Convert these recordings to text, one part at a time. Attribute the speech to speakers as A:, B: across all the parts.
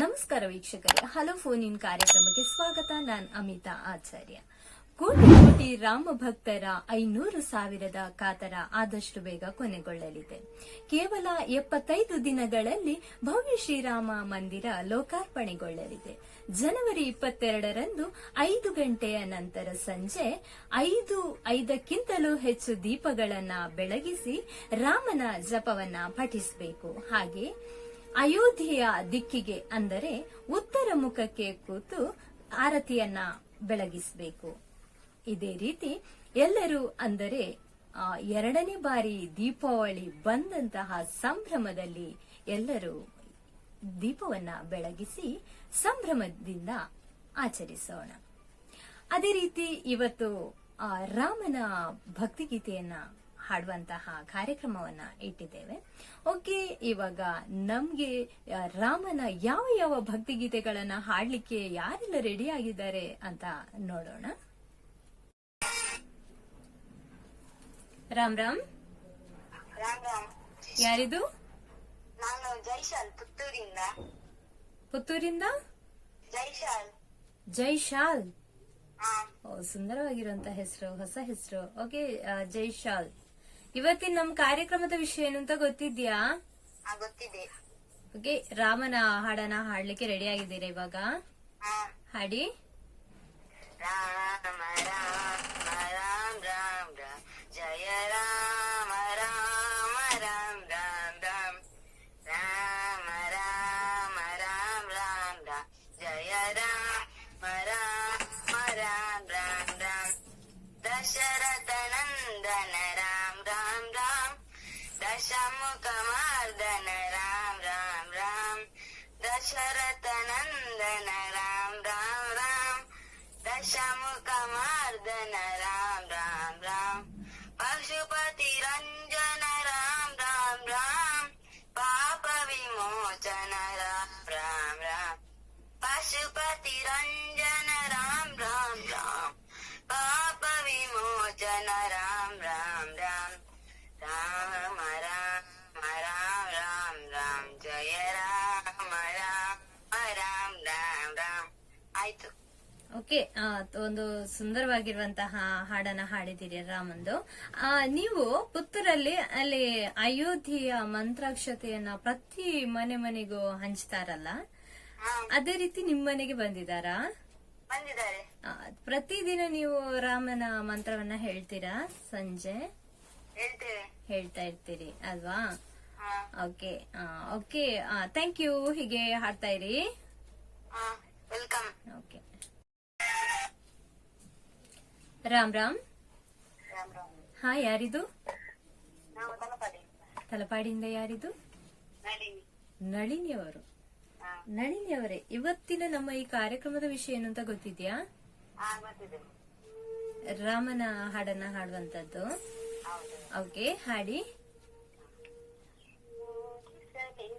A: ನಮಸ್ಕಾರ ವೀಕ್ಷಕರೇ. Hello phone in ಕಾರ್ಯಕ್ರಮಕ್ಕೆ ಸ್ವಾಗತ. ನಾನ್ ಅಮಿತಾ ಆಚಾರ್ಯ. ಕೋಟಿ ಕೋಟಿ ರಾಮ ಭಕ್ತರ ಐನೂರು ಸಾವಿರದ ಕಾತರ ಆದಷ್ಟು ಬೇಗ ಕೊನೆಗೊಳ್ಳಲಿದೆ. ಕೇವಲ ಎಪ್ಪತ್ತೈದು ದಿನಗಳಲ್ಲಿ ಭವ್ಯ ಶ್ರೀರಾಮ ಮಂದಿರ ಲೋಕಾರ್ಪಣೆಗೊಳ್ಳಲಿದೆ. ಜನವರಿ ಇಪ್ಪತ್ತೆರಡರಂದು ಐದು ಗಂಟೆಯ ನಂತರ ಸಂಜೆ ಐದು, ಐದಕ್ಕಿಂತಲೂ ಹೆಚ್ಚು ದೀಪಗಳನ್ನು ಬೆಳಗಿಸಿ ರಾಮನ ಜಪವನ್ನ ಪಠಿಸಬೇಕು. ಹಾಗೆ ಅಯೋಧ್ಯೆಯ ದಿಕ್ಕಿಗೆ ಅಂದರೆ ಉತ್ತರ ಮುಖಕ್ಕೆ ಕೂತು ಆರತಿಯನ್ನ ಬೆಳಗಿಸಬೇಕು. ಇದೇ ರೀತಿ ಎಲ್ಲರೂ ಅಂದರೆ ಎರಡನೇ ಬಾರಿ ದೀಪಾವಳಿ ಬಂದಂತಹ ಸಂಭ್ರಮದಲ್ಲಿ ಎಲ್ಲರೂ ದೀಪವನ್ನ ಬೆಳಗಿಸಿ ಸಂಭ್ರಮದಿಂದ ಆಚರಿಸೋಣ. ಅದೇ ರೀತಿ ಇವತ್ತು ರಾಮನ ಭಕ್ತಿಗೀತೆಯನ್ನ ಹಾಡುವಂತಹ ಕಾರ್ಯಕ್ರಮವನ್ನ ಇಟ್ಟಿದ್ದೇವೆ. ಓಕೆ ಇವಾಗ ನಮ್ಗೆ ರಾಮನ ಯಾವ ಯಾವ ಭಕ್ತಿಗೀತೆಗಳನ್ನ ಹಾಡ್ಲಿಕ್ಕೆ ಯಾರೆಲ್ಲ ರೆಡಿ ಆಗಿದ್ದಾರೆ ಅಂತ ನೋಡೋಣ. ರಾಮ್ ರಾಮ್.
B: ರಾಮ್ ರಾಮ್.
A: ಯಾರಿದು?
B: ನಾನು ಜೈಶಾಲ್ ಪುತ್ತೂರಿಂದ.
A: ಪುತ್ತೂರಿಂದ?
B: ಜೈಶಾಲ್.
A: ಜೈಶಾಲ್. ಓ ಸುಂದರವಾಗಿರುವಂತ ಹೆಸರು ಹೊಸ ಹೆಸರು. ಓಕೆ ಜೈಶಾಲ್. ಇವತ್ತಿನ ನಮ್ ಕಾರ್ಯಕ್ರಮದ ವಿಷಯ ಏನು ಅಂತ ಗೊತ್ತಿದ್ಯಾ?
B: ಆ, ಗೊತ್ತಿದೆ.
A: ಓಕೆ ರಾಮನ ಹಾಡನ ಹಾಡ್ಲಿಕ್ಕೆ ರೆಡಿ ಆಗಿದ್ದೀರಾ ಇವಾಗ?
B: ಹಾ.
A: ಹಾಡಿ.
B: ರಾಮ ರಾಮ ರಾಮ ರಾಮ ರಾಮ ಜಯ ರಾಮ ರಾಮ. ಪಶುಪತಿ ರಂಜನ ರಾಮ ರಾಮ್ ರಾಮ್. ಪಾಪ ವಿಮೋಚನ ರಾಮ್ ರಾಮ್ ರಾಮ್. ರಾಮ ರಾಮ ರಾಮ್ ರಾಮ್ ರಾಮ್. ಜಯ ರಾಮ ರಾಮ ರಾಮ್ ರಾಮ್ ರಾಮ್. ಆಯ್ತು.
A: ಓಕೆ ಒಂದು ಸುಂದರವಾಗಿರುವಂತಹ ಹಾಡನ್ನ ಹಾಡಿದಿರಿ ರಾಮಂದು. ನೀವು ಪುತ್ತೂರಲ್ಲಿ ಅಲ್ಲಿ ಅಯೋಧ್ಯೆಯ ಮಂತ್ರಾಕ್ಷತೆಯನ್ನ ಪ್ರತಿ ಮನೆ ಮನೆಗೂ ಹಂಚ್ತಾರಲ್ಲ? ಅದೇ ರೀತಿ ನಿಮ್ಮ ಮನೆಗೆ ಬಂದಿದ್ದಾರಾ?
B: ಬಂದಿದ್ದಾರೆ.
A: ಪ್ರತಿದಿನ ನೀವು ರಾಮನ ಮಂತ್ರವನ್ನ ಹೇಳ್ತೀರಾ? ಸಂಜೆ?
B: ಹೇಳ್ತೇವೆ.
A: ಹೇಳ್ತಾ ಇರ್ತೀರಿ ಅಲ್ವಾ? ಓಕೆ ಓಕೆ ಥ್ಯಾಂಕ್ ಯು ಹೀಗೆ ಹಾಡ್ತಾ ಇರಿ.
B: Welcome
A: okay. ರಾಮ್ ರಾಮ್. ಹಾ ಯಾರಿದು? ತಲಪಾಡಿಯಿಂದ ಯಾರಿದು?
B: ನಳಿನಿ.
A: ಅವರು ನಳಿನಿ ಅವರೇ ಇವತ್ತಿನ ನಮ್ಮ ಈ ಕಾರ್ಯಕ್ರಮದ ವಿಷಯ ಏನು ಅಂತ ಗೊತ್ತಿದ್ಯಾ? ರಾಮನ ಹಾಡನ್ನ ಹಾಡುವಂತದ್ದು. ಓಕೆ ಹಾಡಿ.
B: ತಂದೆ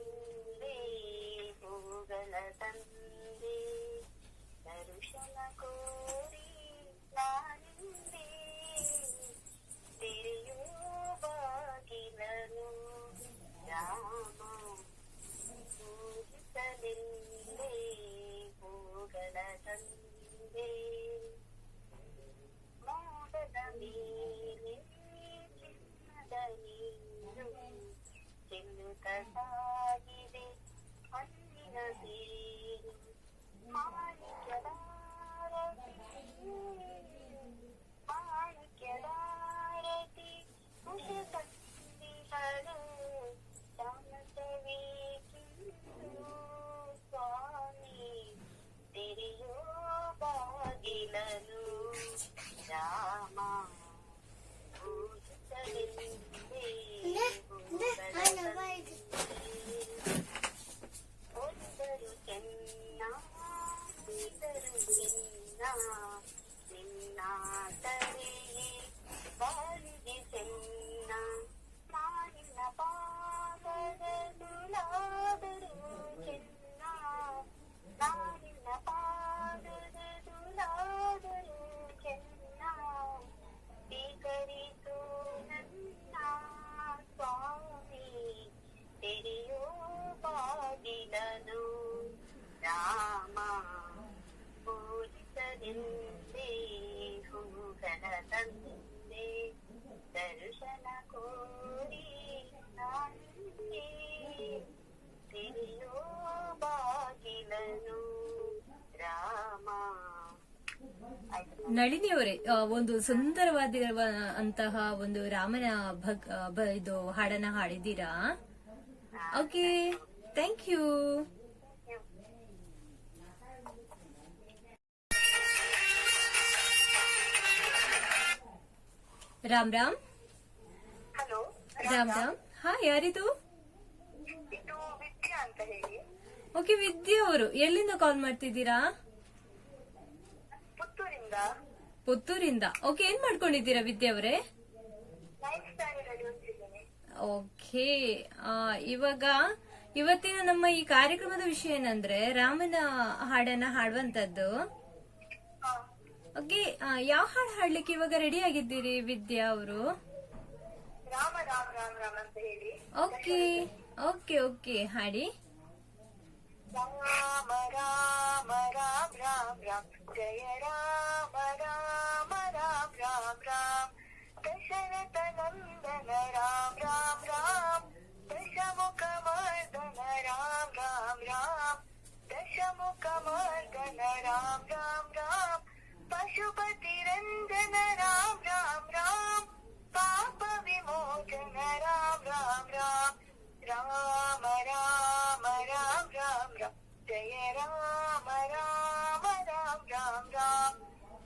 B: ಕೋರಿ ಆಯ್ತು
A: ನಳಿನಿ ಅವರೇ ಒಂದು ಸುಂದರವಾದ ಅಂತಹ ಒಂದು ರಾಮನ ಭಗ್ ಇದು ಹಾಡನ್ನ ಹಾಡಿದ್ದೀರಾ? Okay thank you. Ram
B: Ram.
A: Ram Ram. ಹಾ ಯಾರಿದು? ಓಕೆ ವಿದ್ಯಾ ಅವರು ಎಲ್ಲಿಂದ ಕಾಲ್ ಮಾಡ್ತಿದ್ದೀರಾ?
B: ಪುತ್ತೂರಿಂದ.
A: ಓಕೆ ಏನ್ ಮಾಡ್ಕೊಂಡಿದ್ದೀರಾ ವಿದ್ಯಾ ಅವರೇ? ಓಕೆ ಇವಾಗ ಇವತ್ತಿನ ನಮ್ಮ ಈ ಕಾರ್ಯಕ್ರಮದ ವಿಷಯ ಏನಂದ್ರೆ ರಾಮನ ಹಾಡನ್ನ ಹಾಡುವಂತದ್ದು ಓಕೆ ಯಾವ ಹಾಡು ಹಾಡ್ಲಿಕ್ಕೆ ಇವಾಗ ರೆಡಿ ಆಗಿದ್ದೀರಿ ವಿದ್ಯಾ ಅವರು? ಓಕೆ ಓಕೆ ಓಕೆ ಹಾಡಿ.
B: Ram Ram Ram Ram. Ram Jay Ram Ram Ram Ram. Ram Dasharatha Ram Ram Ram. Dashamukha Ram Ram Ram. Dashamukha Ram Ram Ram. Pashupati Ram Ram Ram. Papa Ram Ram Ram. Ram Rama Rama Rama Rama Rama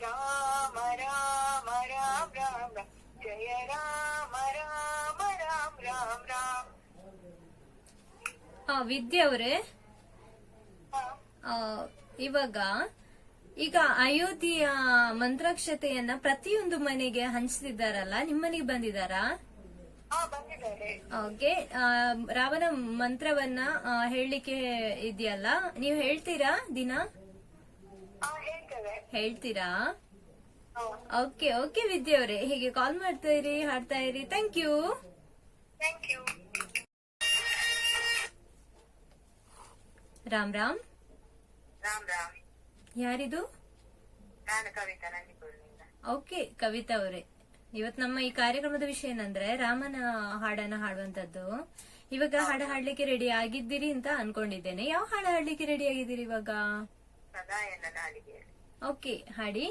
B: Rama Rama Rama Rama ಜಯ ರಾಮ ರಾಮ ರಾಮ ರಾಮ ರಾಮ
A: ವಿದ್ಯಾ ಅವರೇ. ಇವಾಗ, ಈಗ ಅಯೋಧ್ಯೆಯ ಮಂತ್ರಾಕ್ಷತೆಯನ್ನ ಪ್ರತಿಯೊಂದು ಮನೆಗೆ ಹಂಚ್ತಿದ್ದಾರಲ್ಲ, ನಿಮ್ಮನೆಗೆ ಬಂದಿದ್ದಾರೆ? Okay Ravana ಮಂತ್ರವನ್ನ ಹೇಳಲಿಕ್ಕೆ ಇದೆಯಲ್ಲ? ನೀವು ಹೇಳ್ತೀರಾ ದಿನ? ಹೇಳ್ತೀರಾ? ಓಕೆ ಓಕೆ ವಿದ್ಯಾ ಅವರೇ. ಹೀಗೆ ಕಾಲ್ ಮಾಡ್ತಾ ಇರಿ ಹಾಡ್ತಾ ಇರಿ. Thank you
B: Ram Ram.
A: Ram Ram. ಯಾರಿದು? ಓಕೆ ಕವಿತಾ ಅವರೇ. ಇವತ್ ನಮ್ಮ ಈ ಕಾರ್ಯಕ್ರಮದ ವಿಷಯ ಏನಂದ್ರೆ ರಾಮನ ಹಾಡನ್ನ ಹಾಡುವಂತದ್ದು. ಇವಾಗ ಹಾಡು ಹಾಡ್ಲಿಕ್ಕೆ ರೆಡಿ ಆಗಿದ್ದೀರಿ ಅಂತ ಅನ್ಕೊಂಡಿದ್ದೇನೆ. ಯಾವ ಹಾಡ ಹಾಡ್ಲಿಕ್ಕೆ ರೆಡಿ ಆಗಿದ್ದೀರಿ ಇವಾಗ? ಓಕೆ ಹಾಡಿ.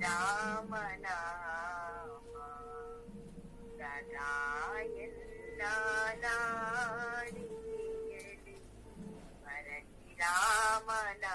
B: ರಾಮನಾಮ ಸದಾ ಎಲ್ಲ ನಾಡಿಗೆಯಲಿ ರಾಮನಾ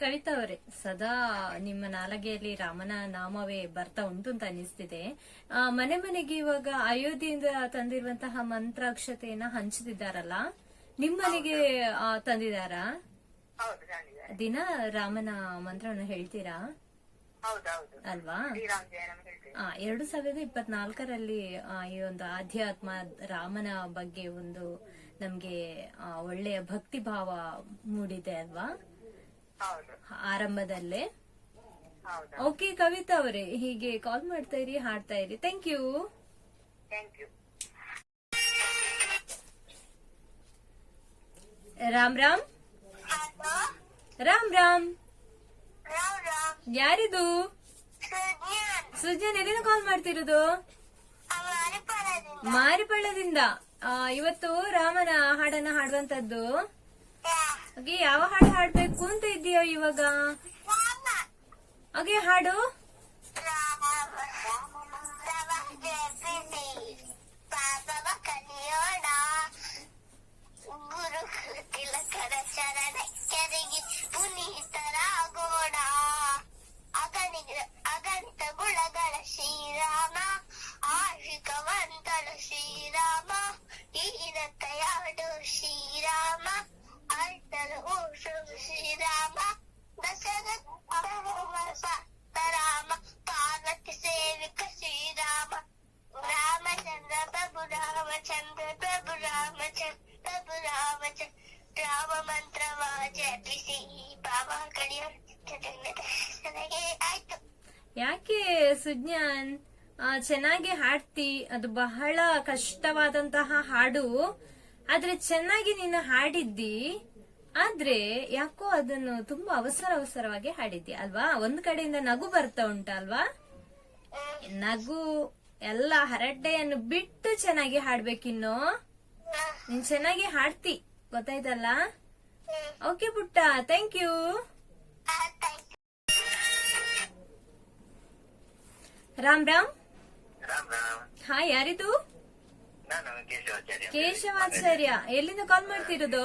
A: ಕವಿತಾ ಸದಾ ನಿಮ್ಮ ನಾಲಗೆಯಲ್ಲಿ ರಾಮನ ನಾಮವೇ ಬರ್ತಾ ಉಂಟು ಅಂತ ಅನಿಸ್ತಿದೆ. ಆ, ಮನೆ ಮನೆಗೆ ಇವಾಗ ಅಯೋಧ್ಯೆಯಿಂದ ತಂದಿರುವಂತಹ ಮಂತ್ರಾಕ್ಷತೆಯನ್ನ ಹಂಚುತ್ತಿದ್ದಾರಲ್ಲ ನಿಮ್ಮನೆಗೆ
B: ನಾನಿದ್ದಾರೆ
A: ದಿನ ರಾಮನ ಮಂತ್ರವನ್ನು ಹೇಳ್ತೀರಾ? ಅಲ್ವಾ? ಎರಡು ಸಾವಿರದ ಇಪ್ಪತ್ನಾಲ್ಕರಲ್ಲಿ ಈ ಒಂದು ಆಧ್ಯಾತ್ಮ ರಾಮನ ಬಗ್ಗೆ ಒಂದು ನಮ್ಗೆ ಒಳ್ಳೆಯ ಭಕ್ತಿ ಭಾವ ಮೂಡಿದೆ ಅಲ್ವಾ? ಆರಂಭದಲ್ಲೇ? ಓಕೆ ಕವಿತಾ ಅವರೇ ಹೀಗೆ ಕಾಲ್ ಮಾಡ್ತಾ ಇರಿ ಹಾಡ್ತಾ ಇರಿ. Thank you
B: Ram Ram?
A: Ram Ram. ಯಾರಿದು? ಸುಜನ್. ಎಲ್ಲಿಂದ ಕಾಲ್ ಮಾಡ್ತಿರೋದು? ಮಾರಿಪಳ್ಳದಿಂದ ಆ, ಇವತ್ತು ರಾಮನ ಹಾಡನ್ನ ಹಾಡುವಂತದ್ದು. ಹಾಗೆ ಯಾವ ಹಾಡು ಹಾಡ್ಬೇಕು ಅಂತ ಇದೀಯೋ ಇವಾಗ? ಅಗೆ ಹಾಡು. ಚೆನ್ನಾಗಿ ಹಾಡ್ತಿ, ಅದು ಬಹಳ ಕಷ್ಟವಾದಂತಹ ಹಾಡು. ಆದ್ರೆ ಚೆನ್ನಾಗಿ ನೀನು ಹಾಡಿದ್ದಿ, ಆದ್ರೆ ಯಾಕೋ ಅದನ್ನು ತುಂಬಾ ಅವಸರ ಅವಸರವಾಗಿ ಹಾಡಿದ್ದಿ ಅಲ್ವಾ? ಒಂದ್ ಕಡೆಯಿಂದ ನಗು ಬರ್ತಾ ಉಂಟಲ್ವಾ ನಗು, ಎಲ್ಲ ಹರಡ್ಡೆಯನ್ನು ಬಿಟ್ಟು ಚೆನ್ನಾಗಿ ಹಾಡ್ಬೇಕಿನ್ನು? ನೀನ್ ಚೆನ್ನಾಗಿ ಹಾಡ್ತಿ, ಗೊತ್ತಾಯ್ತಲ್ಲ? ಓಕೆ ಪುಟ್ಟ ಥ್ಯಾಂಕ್ ಯು ರಾಮ್ ರಾಮ್. ಹಾ ಯಾರಿದು?
C: ಕೇಶವಾಚಾರ್ಯ.
A: ಎಲ್ಲಿಂದ ಕಾಲ್ ಮಾಡ್ತಿರೋದು?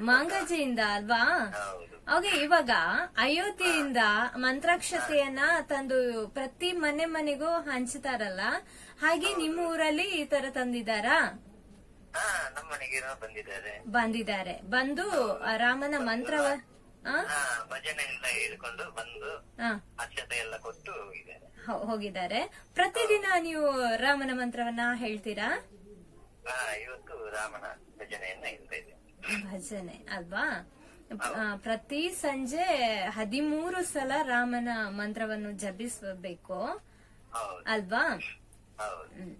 A: ಮಾಂಗಜಿಯಿಂದ ಅಲ್ವಾ?
C: ಹೌದು.
A: ಓಕೆ ಇವಾಗ ಅಯೋಧ್ಯೆಯಿಂದ ಮಂತ್ರಾಕ್ಷತೆಯನ್ನ ತಂದು ಪ್ರತಿ ಮನೆ ಮನೆಗೂ ಹಂಚ್ತಾರಲ್ಲ? ಹಾಗೆ ನಿಮ್ಮ ಊರಲ್ಲಿ ಈ ತರ
C: ತಂದಿದಾರಾ ಬಂದಿದ್ದಾರೆ.
A: ಬಂದು ರಾಮನ ಮಂತ್ರವ
C: ಭಜನೆ ಎಲ್ಲ ಹೇಳ್ಕೊಂಡು ಬಂದು ಅಕ್ಷತೆ ಎಲ್ಲ ಕೊಟ್ಟು ಹೋಗಿದ್ದಾರೆ.
A: ಹೋಗಿದ್ದಾರೆ. ಪ್ರತಿದಿನ ನೀವು ರಾಮನ ಮಂತ್ರವನ್ನ ಹೇಳ್ತೀರಾ?
C: ಇವತ್ತು ರಾಮನ ಭಜನೆಯನ್ನ ಹೇಳ್ತಾ
A: ಭಜನೆ ಅಲ್ವಾ? ಪ್ರತಿ ಸಂಜೆ ಹದಿಮೂರು ಸಲ ರಾಮನ ಮಂತ್ರವನ್ನು ಜಪಿಸಬೇಕು. ಅಲ್ವಾ.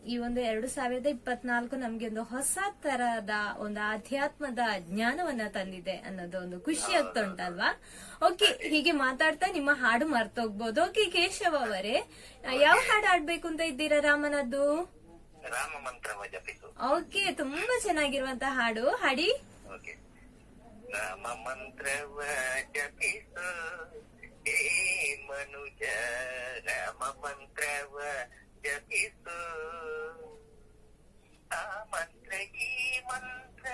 A: ಈ ಒಂದು ಎರಡು ಸಾವಿರದ ಇಪ್ಪತ್ನಾಲ್ಕು ನಮ್ಗೆ ಒಂದು ಹೊಸ ತರದ ಒಂದು ಆಧ್ಯಾತ್ಮದ ಜ್ಞಾನವನ್ನ ತಂದಿದೆ ಅನ್ನೋದು ಒಂದು ಖುಷಿ ಆಗ್ತಾ ಉಂಟಲ್ವಾ ಓಕೆ ಹೀಗೆ ಮಾತಾಡ್ತಾ ನಿಮ್ಮ ಹಾಡು ಮರ್ತೋಗ್ಬೋದು. ಓಕೆ ಕೇಶವ ಅವರೇ ಯಾವ ಹಾಡು ಆಡ್ಬೇಕು ಅಂತ ಇದ್ದೀರಾ ರಾಮನದ್ದು? ಓಕೆ ತುಂಬಾ ಚೆನ್ನಾಗಿರುವಂತ ಹಾಡು. ಹಾಡಿ.
C: ರಾಮ ಮಂತ್ರವ ಜಪಿಸು. ಹೇ ಮನುಜ ರಾಮ ಮಂತ್ರವ ಜಪಿಸು ಆ ಮಂತ್ರ ಈ ಮಂತ್ರ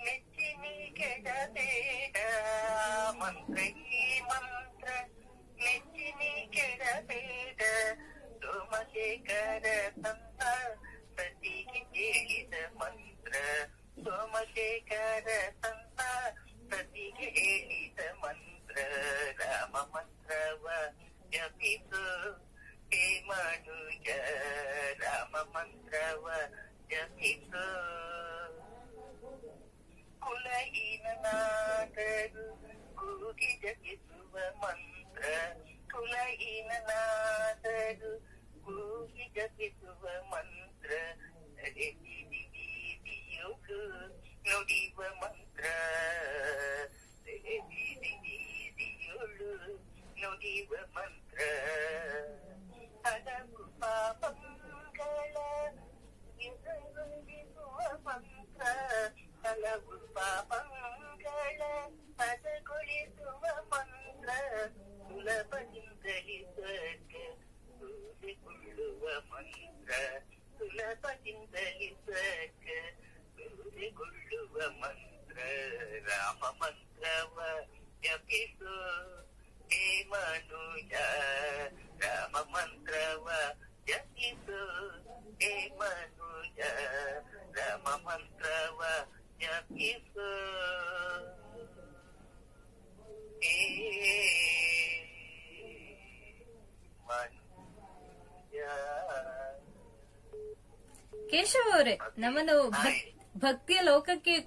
C: ನೆಚ್ಚಿನಿ ಕೆಡಬೇಡ ಆ ಮಂತ್ರ ಈ ಮಂತ್ರ ನೆಚ್ಚಿನಿ ಕೆಡಬೇಡ ಸೋಮಶೇಖರ ತನ್ನ ಸತಿಗೆ ಹೇಳಿದ ಮಂತ್ರ ಸೋಮಶೇಖರ ತನ್ನ ಸತಿಗೆ ಹೇಳಿದ ಮಂತ್ರ ರಾಮ ಮಂತ್ರವ ಜಪಿಸು ಹೇ ಮನುಜ ರಾಮ ಮಂತ್ರವ ಜಪಿಸು.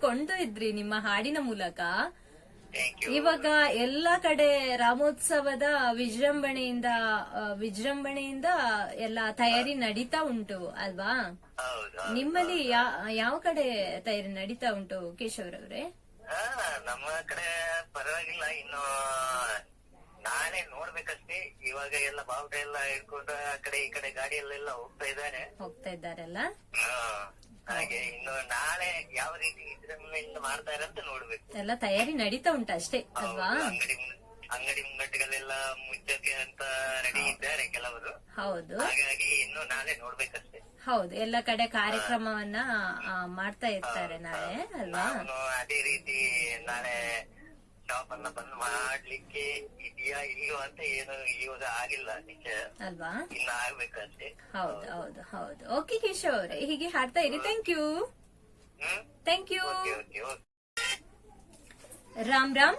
A: ಕೊಂಡೊಯ್ದ್ರಿ ನಿಮ್ಮ ಹಾಡಿನ ಮೂಲಕ. ಇವಾಗ ಎಲ್ಲಾ ಕಡೆ ರಾಮೋತ್ಸವದ ವಿಜೃಂಭಣೆಯಿಂದ ವಿಜೃಂಭಣೆಯಿಂದ ಎಲ್ಲ ತಯಾರಿ ನಡೀತಾ ಉಂಟು ಅಲ್ವಾ? ನಿಮ್ಮಲ್ಲಿ ಯಾವ ಕಡೆ ತಯಾರಿ ನಡೀತಾ ಉಂಟು ಕೇಶವರವ್ರೆ
C: ಹಾ ನಮ್ಮ ಕಡೆ ಪರವಾಗಿಲ್ಲ. ಇನ್ನು ನಾಳೆ ನೋಡ್ಬೇಕಷ್ಟೇ. ಇವಾಗ ಎಲ್ಲ ಬಾವುಟ ಎಲ್ಲ ಹಿಡ್ಕೊಂಡು ಆ ಕಡೆ ಈ ಕಡೆ ಗಾಡಿಯಲ್ಲೆಲ್ಲ ಹೋಗ್ತಾ ಇದ್ದಾರೆ.
A: ಹೋಗ್ತಾ ಇದ್ದಾರಲ್ಲ?
C: ಹಾಗೆ ಇನ್ನು ನಾಳೆ ಯಾವ ರೀತಿ ವಿಜೃಂಭಣೆಯಿಂದ ಮಾಡ್ತಾರೆ ಅಂತ ನೋಡ್ಬೇಕು.
A: ಎಲ್ಲ ತಯಾರಿ ನಡೀತಾ ಉಂಟು ಅಷ್ಟೇ ಅಲ್ವಾ?
C: ಅಂಗಡಿ ಅಂಗಡಿ ಮುಂಗಟ್ಟುಗಳೆಲ್ಲ ಮುಚ್ಚಕ್ಕೆ ಅಂತ ರೆಡಿ ಇದ್ದಾರೆ ಕೆಲವರು.
A: ಹೌದು.
C: ಹಾಗಾಗಿ ಇನ್ನು ನಾಳೆ ನೋಡ್ಬೇಕಷ್ಟೇ.
A: ಹೌದು ಎಲ್ಲ ಕಡೆ ಕಾರ್ಯಕ್ರಮವನ್ನ ಆ, ಮಾಡ್ತಾ ಇರ್ತಾರೆ ನಾಳೆ ಅಲ್ವಾ?
C: ನಾನು ಅದೇ ರೀತಿ ನಾಳೆ ಶಾಪ್ ಅನ್ನ ಬಂದ್ ಮಾಡ್ಲಿಕ್ಕೆ ಇದೆಯಾ ಇಲ್ವಾ ಅಂತ ಏನು ಇವಾಗ ಆಗಿಲ್ಲ ನಿಜ.
A: ಅಲ್ವಾ?
C: ಇನ್ನು ಆಗ್ಬೇಕಂತೆ
A: ಹೌದು ಹೌದು ಹೌದು. ಓಕೆ ಕೇಶವ್ ಅವರೇ ಹೀಗೆ ಹಾಡ್ತಾ ಇರಿ.
C: Thank you thank
A: you Ram Ram.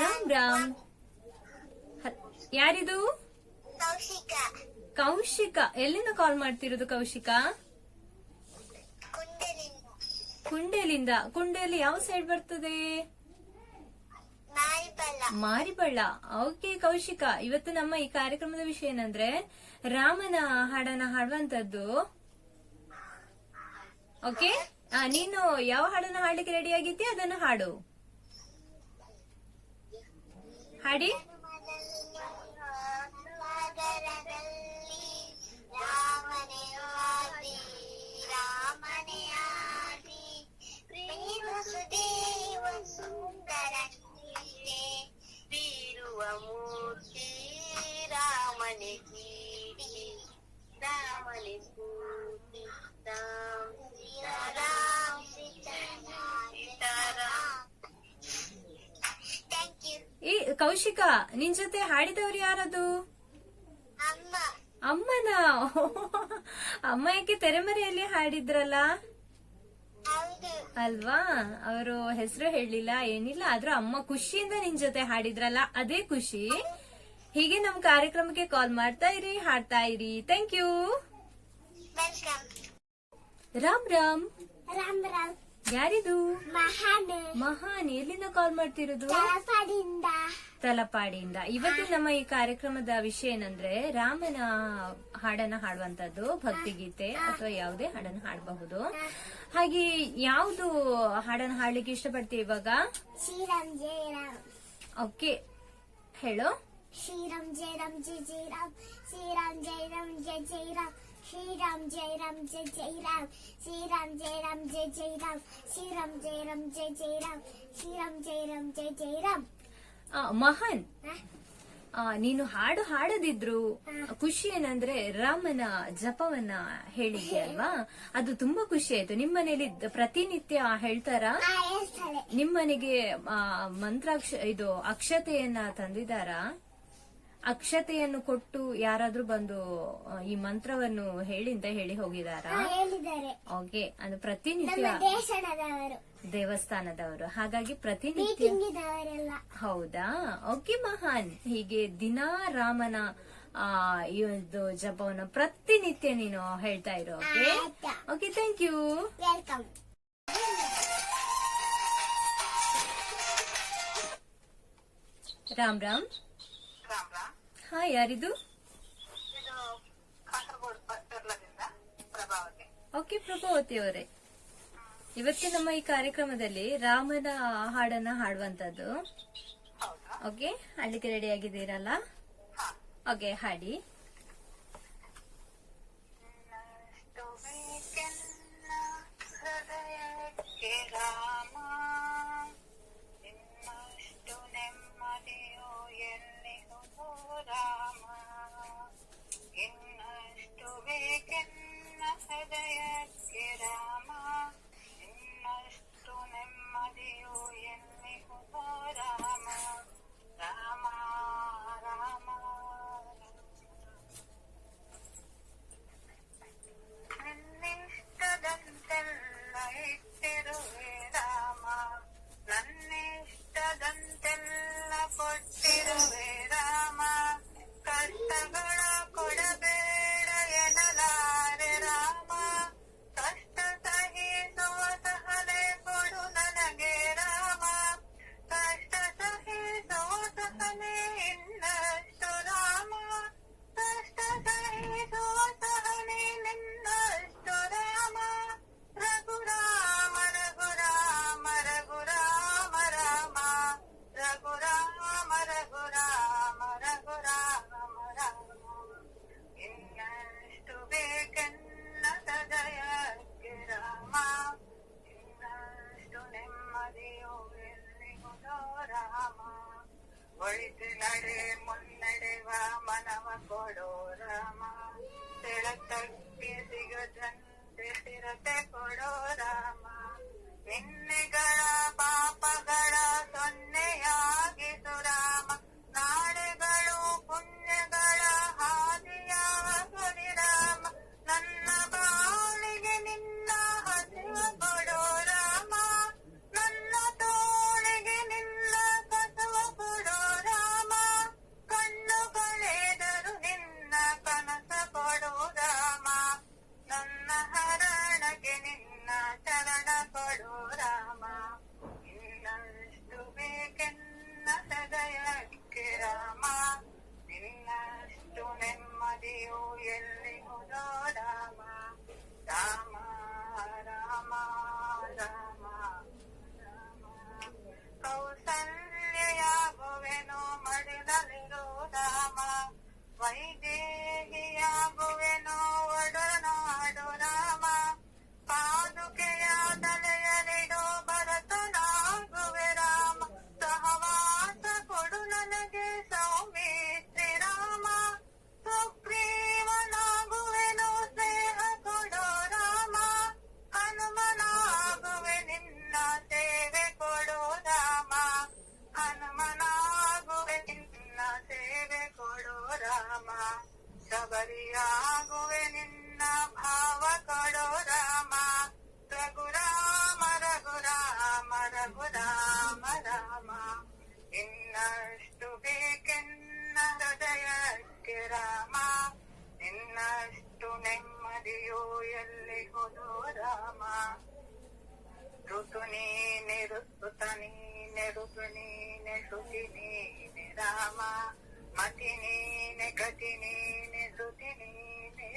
A: Ram Ram. ಯಾರಿದು?
B: ಕೌಶಿಕ.
A: ಕೌಶಿಕ. ಎಲ್ಲಿಂದ ಕಾಲ್ ಮಾಡ್ತಿರೋದು ಕೌಶಿಕ?
B: ಕುಂಡೆಲಿಂದ.
A: ಕುಂಡೇಲಿಂದ. ಕುಂಡೇಲಿ ಯಾವ ಸೈಡ್ ಬರ್ತದೆ? ಮಾರಿಬಳ್ಳ. ಓಕೆ ಕೌಶಿಕ. ಇವತ್ತು ನಮ್ಮ ಈ ಕಾರ್ಯಕ್ರಮದ ವಿಷಯ ಏನಂದ್ರೆ ರಾಮನ ಹಾಡನ ಹಾಡುವಂತದ್ದು ಓಕೆ? ನೀನು ಯಾವ ಹಾಡನ್ನ ಹಾಡ್ಲಿಕ್ಕೆ ರೆಡಿ ಆಗಿದ್ದೆ ಅದನ್ನ ಹಾಡು. ಹಾಡಿ.
B: ರಾಮನೇ
A: ಕೌಶಿಕ ನಿನ್ ಜೊತೆ ಹಾಡಿದವ್ರು ಯಾರದು?
B: ಅಮ್ಮ.
A: ಅಮ್ಮನ? ಅಮ್ಮ ಯಾಕೆ ತೆರೆಮರೆಯಲ್ಲಿ ಹಾಡಿದ್ರಲ್ಲ? ಅಲ್ವಾ? ಅವರು ಹೆಸರು ಹೇಳಲಿಲ್ಲ ಏನಿಲ್ಲ ಆದ್ರೂ ಅಮ್ಮ ಖುಷಿಯಿಂದ ನಿನ್ ಜೊತೆ ಹಾಡಿದ್ರಲ್ಲ ಅದೇ ಖುಷಿ. ಹೀಗೆ ನಮ್ ಕಾರ್ಯಕ್ರಮಕ್ಕೆ ಕಾಲ್ ಮಾಡ್ತಾ ಇರಿ ಹಾಡ್ತಾ ಇರಿ. Thank you
B: welcome
A: Ram Ram.
B: Ram Ram.
A: ಯಾರಿದು?
B: ಮಹಾನ್.
A: ಮಹಾನ್. ಎಲ್ಲಿಂದ ಕಾಲ್ ಮಾಡ್ತಿರೋದು? ತಲಪಾಡಿಯಿಂದ. ಇವತ್ತು ನಮ್ಮ ಈ ಕಾರ್ಯಕ್ರಮದ ವಿಷಯ ಏನಂದ್ರೆ ರಾಮನ ಹಾಡನ್ನ ಹಾಡುವಂತದ್ದು ಭಕ್ತಿಗೀತೆ ಅಥವಾ ಯಾವುದೇ ಹಾಡನ್ನ ಹಾಡಬಹುದು. ಹಾಗೆ ಯಾವ್ದು ಹಾಡನ್ನ ಹಾಡ್ಲಿಕ್ಕೆ ಇಷ್ಟಪಡ್ತೀವಿ ಇವಾಗ?
B: ಶ್ರೀರಾಮ್ ಜಯ ರಾಮ್.
A: ಓಕೆ ಹೇಳು.
B: ಶ್ರೀರಾಮ್ ಜಯ ರಾಮ್ ಜಯ ಜಯ ರಾಮ್. ಶ್ರೀರಾಮ್ ಜಯ ರಾಮ್ ಜಯ ಜಯ ರಾಮ್. ಶ್ರೀರಾಮ್ ಜಯ ರಾಮ್ ಜಯ ಜಯ ರಾಮ್. ಶ್ರೀರಾಮ್ ಜಯ ರಾಮ್ ಜಯ ಜಯ ರಾಮ್. ಶ್ರೀರಾಮ್ ಜಯ ರಾಮ್ ಜಯ ಜಯ ರಾಮ್. ಶ್ರೀರಾಮ್ ಜಯ ರಾಮ್ ಜಯ ಜಯ ರಾಮ್.
A: ಮಹಾನ್. ನೀನು ಹಾಡು ಹಾಡದಿದ್ರು ಖುಷಿ ಏನಂದ್ರೆ ರಾಮನ ಜಪವನ್ನ ಹೇಳಿದ್ದೆ ಅಲ್ವಾ? ಅದು ತುಂಬಾ ಖುಷಿ ಆಯ್ತು. ನಿಮ್ಮನೇಲಿ ಪ್ರತಿನಿತ್ಯ ಹೇಳ್ತಾರ? ನಿಮ್ಮನೆಗೆ ಮಂತ್ರಾಕ್ಷ ಇದು ಅಕ್ಷತೆಯನ್ನ ತಂದಿದ್ದಾರಾ? ಅಕ್ಷತೆಯನ್ನು ಕೊಟ್ಟು ಯಾರಾದ್ರೂ ಬಂದು ಈ ಮಂತ್ರವನ್ನು ಹೇಳಿ ಅಂತ ಹೇಳಿ ಹೋಗಿದಾರಾ?
B: ಹೇಳಿದ್ದಾರೆ.
A: ಓಕೆ ಅದು ಪ್ರತಿನಿತ್ಯ
B: ದೇಶದವರು
A: ದೇವಸ್ಥಾನದವರು. ಹಾಗಾಗಿ ಪ್ರತಿನಿತ್ಯ ಹೌದಾ? ಓಕೆ ಮಹಾನ್. ಹೀಗೆ ದಿನಾ ರಾಮನ ಆ ಈ ಒಂದು ಜಪವನ್ನು ಪ್ರತಿನಿತ್ಯ ನೀನು ಹೇಳ್ತಾ ಇರೋ
B: okay.
A: Okay thank you
B: welcome
A: Ram Ram.
D: Ram Ram.
A: ಹಾ ಯಾರಿದು? ಓಕೆ ಪ್ರಭಾವತಿ. ಅವರೇ. ಇವತ್ತು ನಮ್ಮ ಈ ಕಾರ್ಯಕ್ರಮದಲ್ಲಿ ರಾಮನ ಹಾಡನ್ನ ಹಾಡುವಂತದ್ದು. ಓಕೆ ಹಾಡಲಿಕ್ಕೆ ರೆಡಿ ಆಗಿದ್ದೀರಲ್ಲ? ಓಕೆ ಹಾಡಿ.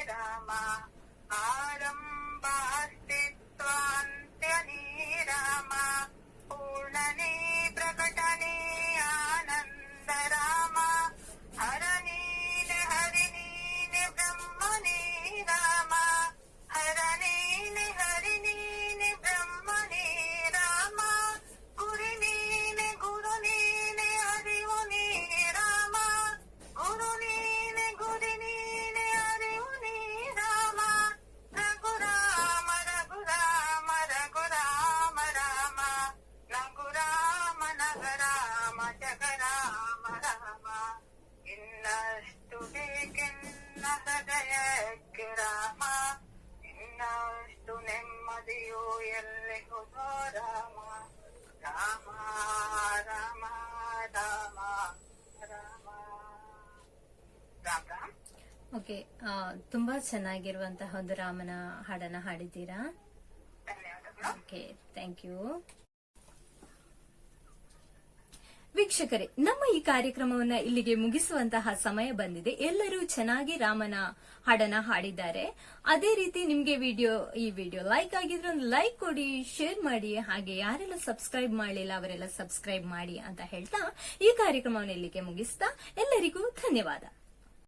D: రామ ఆరం ಬೆಟ್ಟಕ್ಕೆ ರಾಮ ನಿನ್ನಷ್ಟು ನೆಮ್ಮದಿಯು ಎಲ್ಲಿ ಹೋದೋ ರಾಮ ರಾಮ ರಾಮ ರಾಮ. ರಾಮ
A: ಓಕೆ ತುಂಬಾ ಚೆನ್ನಾಗಿರುವಂತಹ ಒಂದು ರಾಮನ ಹಾಡನ್ನ ಹಾಡಿದ್ದೀರಾ? Okay thank you. ವೀಕ್ಷಕರೇ, ನಮ್ಮ ಈ ಕಾರ್ಯಕ್ರಮವನ್ನ ಇಲ್ಲಿಗೆ ಮುಗಿಸುವಂತಹ ಸಮಯ ಬಂದಿದೆ. ಎಲ್ಲರೂ ಚೆನ್ನಾಗಿ ರಾಮನ ಹಾಡನ ಹಾಡಿದ್ದಾರೆ. ಅದೇ ರೀತಿ ನಿಮ್ಗೆ ವಿಡಿಯೋ, ಈ ವಿಡಿಯೋ ಲೈಕ್ ಆಗಿದ್ರೆ ಒಂದು ಲೈಕ್ ಕೊಡಿ ಶೇರ್ ಮಾಡಿ. ಹಾಗೆ ಯಾರೆಲ್ಲ ಸಬ್ಸ್ಕ್ರೈಬ್ ಮಾಡಲಿಲ್ಲ, ಅವರೆಲ್ಲ ಸಬ್ಸ್ಕ್ರೈಬ್ ಮಾಡಿ ಅಂತ ಹೇಳ್ತಾ ಈ ಕಾರ್ಯಕ್ರಮವನ್ನು ಇಲ್ಲಿಗೆ ಮುಗಿಸ್ತಾ ಎಲ್ಲರಿಗೂ ಧನ್ಯವಾದ.